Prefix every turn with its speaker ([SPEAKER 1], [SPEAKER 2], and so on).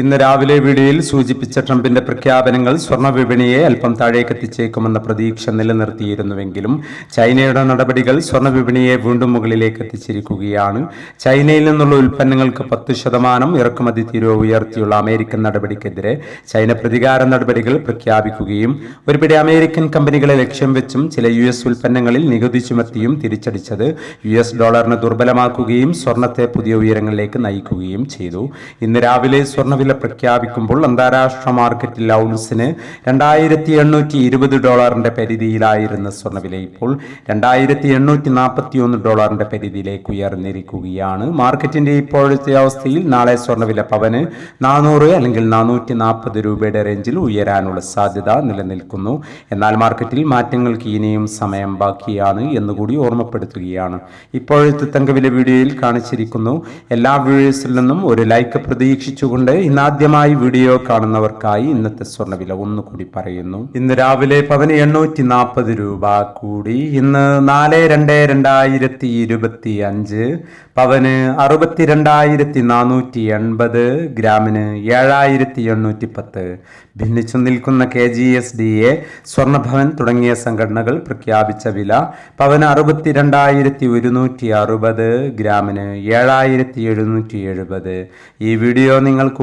[SPEAKER 1] ഇന്ന് രാവിലെ വീഡിയോയിൽ സൂചിപ്പിച്ച ട്രംപിന്റെ പ്രഖ്യാപനങ്ങൾ സ്വർണ വിപണിയെ അല്പം താഴേക്കെത്തിച്ചേക്കുമെന്ന പ്രതീക്ഷ നിലനിർത്തിയിരുന്നുവെങ്കിലും ചൈനയുടെ നടപടികൾ സ്വർണ വിപണിയെ വീണ്ടും മുകളിലേക്ക് എത്തിച്ചിരിക്കുകയാണ്. ചൈനയിൽ നിന്നുള്ള ഉൽപ്പന്നങ്ങൾക്ക് പത്ത് ശതമാനം ഇറക്കുമതി തീരുവ ഉയർത്തിയുള്ള അമേരിക്കൻ നടപടിക്കെതിരെ ചൈന പ്രതികാര നടപടികൾ പ്രഖ്യാപിക്കുകയും ഒരുപിടി അമേരിക്കൻ കമ്പനികളെ ലക്ഷ്യം വെച്ചും ചില യു എസ് ഉൽപ്പന്നങ്ങളിൽ നികുതി ചുമത്തിയും തിരിച്ചടിച്ചത് യു എസ് ഡോളറിനെ ദുർബലമാക്കുകയും സ്വർണത്തെ പുതിയ ഉയരങ്ങളിലേക്ക് നയിക്കുകയും ചെയ്തു. ഇന്ന് രാവിലെ സ്വർണവില പ്രഖ്യാപിക്കുമ്പോൾ അന്താരാഷ്ട്ര മാർക്കറ്റിൽ ഔൺസിന് രണ്ടായിരത്തി എണ്ണൂറ്റി ഇരുപത് ഡോളറിന്റെ പരിധിയിലായിരുന്ന സ്വർണവില ഇപ്പോൾ രണ്ടായിരത്തി എണ്ണൂറ്റി നാൽപ്പത്തി ഒന്ന് ഡോളറിന്റെ പരിധിയിലേക്ക് ഉയർന്നിരിക്കുകയാണ്. മാർക്കറ്റിന്റെ ഇപ്പോഴത്തെ അവസ്ഥയിൽ നാളെ സ്വർണവില പവന് നാനൂറ് അല്ലെങ്കിൽ നാനൂറ്റി നാൽപ്പത് രൂപയുടെ റേഞ്ചിൽ ഉയരാനുള്ള സാധ്യത നിലനിൽക്കുന്നു. എന്നാൽ മാർക്കറ്റിൽ മാറ്റങ്ങൾക്ക് ഇനിയും സമയം ബാക്കിയാണ് എന്നുകൂടി ഓർമ്മപ്പെടുത്തുകയാണ്. ഇപ്പോഴത്തെ തങ്കവില വീഡിയോയിൽ കാണിച്ചിരിക്കുന്നു. എല്ലാ വീഡിയോസിൽ നിന്നും ഒരു ലൈക്ക് പ്രതീക്ഷിച്ചുകൊണ്ട് ഇന്നാദ്യമായി വീഡിയോ കാണുന്നവർക്കായി ഇന്നത്തെ സ്വർണവില ഒന്നുകൂടി പറയുന്നു. ഇന്ന് രാവിലെ പവന് എണ്ണൂറ്റി നാൽപ്പത് രൂപ കൂടി. ഇന്ന് നാല് രണ്ട് രണ്ടായിരത്തി ഇരുപത്തി അഞ്ച് പവന് അറുപത്തിരണ്ടായിരത്തി നാനൂറ്റി എൺപത് ഗ്രാമിന് ഏഴായിരത്തി എണ്ണൂറ്റി പത്ത് ഭിന്നിച്ചു നിൽക്കുന്ന K G S D A സ്വർണഭവൻ തുടങ്ങിയ സംഘടനകൾ പ്രഖ്യാപിച്ച വില പവന് അറുപത്തിരണ്ടായിരത്തി ഒരുന്നൂറ്റി അറുപത് ഗ്രാമിന് ഏഴായിരത്തി എഴുന്നൂറ്റി എഴുപത്. ഈ വീഡിയോ നിങ്ങൾക്ക്